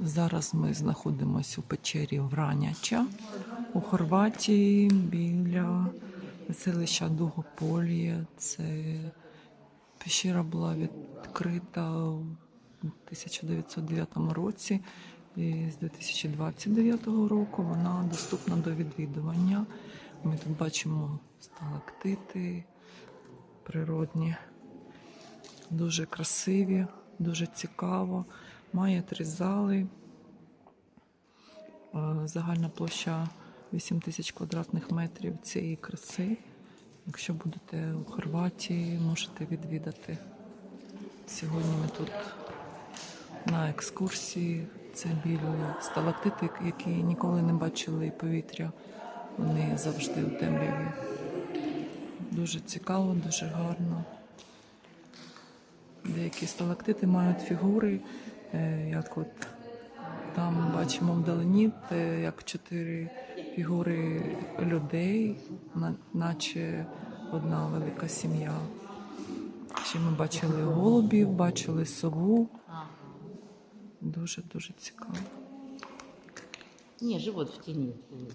Зараз ми знаходимося у печері Враняча у Хорватії біля селища Дугополія. Це пещера була відкрита у 1909 році. І з 2029 року вона доступна до відвідування. Ми тут бачимо сталактити природні, дуже красиві, дуже цікаво. Має три зали. Е, Загальна площа 8 тисяч квадратних метрів цієї краси. Якщо будете у Хорватії, можете відвідати. Сьогодні ми тут на екскурсії. Це білі сталактити, які ніколи не бачили повітря. Вони завжди у темряві. Дуже цікаво, дуже гарно. Деякі сталактити мають фігури, е, як от там бачимо вдалині, як чотири фігури людей, наче одна велика сім'я. Ще ми бачили голубів, бачили сову. Дуже дуже цікаво. Не, живот в тени.